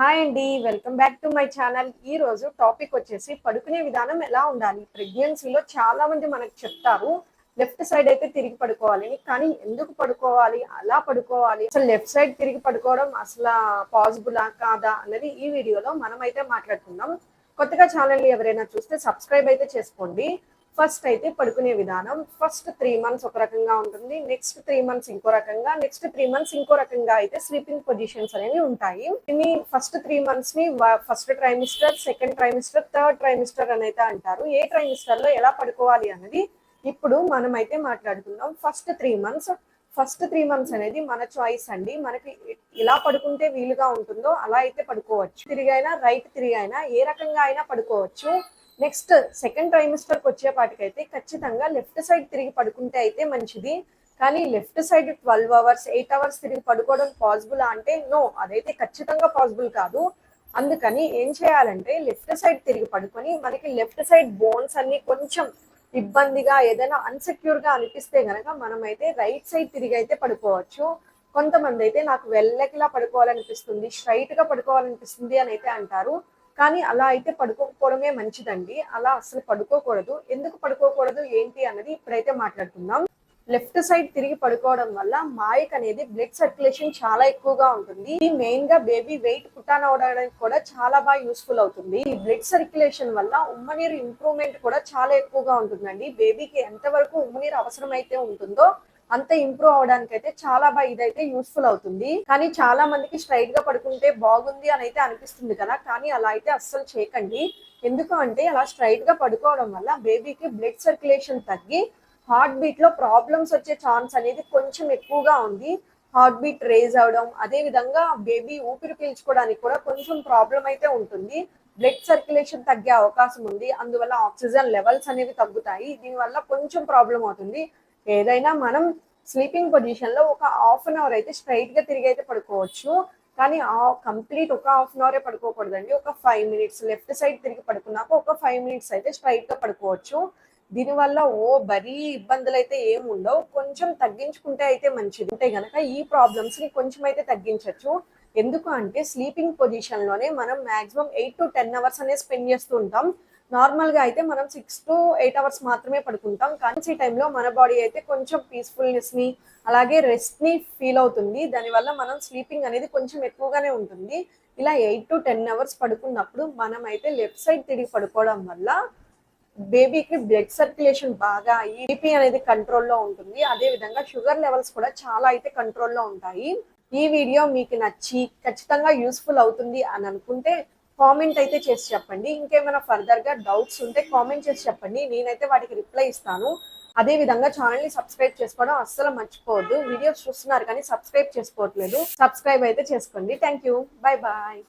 Hi అండి welcome back to my channel. ఈ రోజు టాపిక్ వచ్చేసి పడుకునే విధానం ఎలా ఉండాలి? ప్రెగ్నెన్సీలో చాలా మంది మనకు చెప్తారు లెఫ్ట్ సైడ్ అయితే తిరిగి పడుకోవాలని కానీ ఎందుకు పడుకోవాలి? అలా పడుకోవాలి? అసలు లెఫ్ట్ సైడ్ తిరిగి పడుకోవడం అసలు పాసిబులా కాదా? అన్నది ఈ వీడియోలో మనం అయితే మాట్లాడుకుందాం. కొత్తగా ఛానల్ ఎవరైనా చూస్తే సబ్స్క్రైబ్ అయితే చేసుకోండి. ఫస్ట్ అయితే పడుకునే విధానం ఫస్ట్ త్రీ మంత్స్ ఒక రకంగా ఉంటుంది నెక్స్ట్ త్రీ మంత్స్ ఇంకో రకంగా నెక్స్ట్ త్రీ మంత్స్ ఇంకో రకంగా అయితే స్లీపింగ్ పొజిషన్స్ అనేవి ఉంటాయి. ఇవి first three మంత్స్ని first trimester second trimester third trimester అని అయితే అంటారు. ఏ ట్రైమిస్టర్లో ఎలా పడుకోవాలి అన్నది ఇప్పుడు మనం అయితే మాట్లాడుకుందాం. First three months first three months అనేది మన చాయిస్ అండి. మనకి ఎలా పడుకుంటే వీలుగా ఉంటుందో అలా అయితే పడుకోవచ్చు. తిరిగైనా రైట్ తిరిగైనా ఏ రకంగా అయినా పడుకోవచ్చు. నెక్స్ట్ సెకండ్ ట్రైమిస్టర్కి వచ్చేపాటికైతే ఖచ్చితంగా లెఫ్ట్ సైడ్ తిరిగి పడుకుంటే అయితే మంచిది. కానీ left side twelve hours eight hours తిరిగి పడుకోవడం పాసిబుల్ అంటే నో అదైతే ఖచ్చితంగా పాసిబుల్ కాదు. అందుకని ఏం చేయాలంటే లెఫ్ట్ సైడ్ తిరిగి పడుకొని మనకి లెఫ్ట్ సైడ్ బోన్స్ అన్ని కొంచెం ఇబ్బందిగా ఏదైనా అన్సెక్యూర్గా అనిపిస్తే గనక మనం అయితే రైట్ సైడ్ తిరిగి అయితే పడుకోవచ్చు. కొంతమంది అయితే నాకు వెళ్ళకిలా పడుకోవాలనిపిస్తుంది స్ట్రైట్గా పడుకోవాలనిపిస్తుంది అని అయితే అంటారు. కానీ అలా అయితే పడుకోకపోవడమే మంచిదండి. అలా అసలు పడుకోకూడదు. ఎందుకు పడుకోకూడదు? ఏంటి అన్నది ఇప్పుడైతే మాట్లాడుకుందాం. లెఫ్ట్ సైడ్ తిరిగి పడుకోవడం వల్ల మాయక్ అనేది బ్లడ్ సర్క్యులేషన్ చాలా ఎక్కువగా ఉంటుంది. ఇది మెయిన్గా బేబీ వెయిట్ పుట్టాన్ అవడానికి కూడా చాలా బాగా యూస్ఫుల్ అవుతుంది. ఈ బ్లడ్ సర్క్యులేషన్ వల్ల ఉమ్మనీరు ఇంప్రూవ్మెంట్ కూడా చాలా ఎక్కువగా ఉంటుందండి. బేబీకి ఎంత వరకు ఉమ్మనీరు అవసరం అయితే ఉంటుందో అంత ఇంప్రూవ్ అవడానికి అయితే చాలా బాగా ఇదైతే యూస్ఫుల్ అవుతుంది. కానీ చాలా మందికి స్ట్రైట్గా పడుకుంటే బాగుంది అని అయితే అనిపిస్తుంది కదా. కానీ అలా అయితే అస్సలు చేయకండి. ఎందుకు అంటే అలా స్ట్రైట్గా పడుకోవడం వల్ల బేబీకి బ్లడ్ సర్క్యులేషన్ తగ్గి హార్ట్ బీట్లో ప్రాబ్లమ్స్ వచ్చే ఛాన్స్ అనేది కొంచెం ఎక్కువగా ఉంది. హార్ట్ బీట్ రేజ్ అవడం అదే విధంగా బేబీ ఊపిరి పీల్చుకోవడానికి కూడా కొంచెం ప్రాబ్లం అయితే ఉంటుంది. బ్లడ్ సర్క్యులేషన్ తగ్గే అవకాశం ఉంది. అందువల్ల ఆక్సిజన్ లెవెల్స్ అనేవి తగ్గుతాయి. దీనివల్ల కొంచెం ప్రాబ్లం అవుతుంది. ఏదైనా మనం స్లీపింగ్ పొజిషన్లో ఒక హాఫ్ అన్ అవర్ అయితే స్ట్రైట్గా తిరిగి అయితే పడుకోవచ్చు. కానీ ఆ కంప్లీట్ ఒక హాఫ్ అన్ అవరే పడుకోకూడదండి. ఒక ఫైవ్ మినిట్స్ లెఫ్ట్ సైడ్ తిరిగి పడుకున్నాక ఒక ఫైవ్ మినిట్స్ అయితే స్ట్రైట్గా పడుకోవచ్చు. దీనివల్ల ఓ బరీ ఇబ్బందులు అయితే ఏమి ఉండవు. కొంచెం తగ్గించుకుంటే అయితే మంచిది. అంటే గనక ఈ ప్రాబ్లమ్స్ని కొంచెం అయితే తగ్గించవచ్చు ఎందుకు అంటే స్లీపింగ్ పొజిషన్లోనే మనం maximum eight to ten hours అనేది స్పెండ్ చేస్తూ ఉంటాం. నార్మల్గా అయితే మనం సిక్స్ టు ఎయిట్ అవర్స్ మాత్రమే పడుకుంటాం. కానీ ఈ టైంలో మన బాడీ అయితే కొంచెం పీస్ఫుల్నెస్ని అలాగే రెస్ట్ని ఫీల్ అవుతుంది. దానివల్ల మనం స్లీపింగ్ అనేది కొంచెం ఎక్కువగానే ఉంటుంది. ఇలా ఎయిట్ టు టెన్ అవర్స్ పడుకున్నప్పుడు మనం అయితే లెఫ్ట్ సైడ్ తిరిగి పడుకోవడం వల్ల బేబీకి బ్లడ్ సర్క్యులేషన్ బాగా ఈపీ అనేది కంట్రోల్లో ఉంటుంది. అదే విధంగా షుగర్ లెవెల్స్ కూడా చాలా అయితే కంట్రోల్లో ఉంటాయి. ఈ వీడియో మీకు నచ్చి ఖచ్చితంగా యూస్ఫుల్ అవుతుంది అని అనుకుంటే కామెంట్ అయితే చేసి చెప్పండి. ఇంకేమైనా ఫర్దర్గా డౌట్స్ ఉంటే కామెంట్ చేసి చెప్పండి. నేనైతే వాటికి రిప్లై ఇస్తాను. అదే విధంగా ఛానల్ని సబ్స్క్రైబ్ చేసుకోవడం అస్సలు మర్చిపోవద్దు. వీడియోస్ చూస్తున్నారు కానీ సబ్స్క్రైబ్ చేసుకోవట్లేదు. సబ్స్క్రైబ్ అయితే చేసుకోండి. Thank you bye bye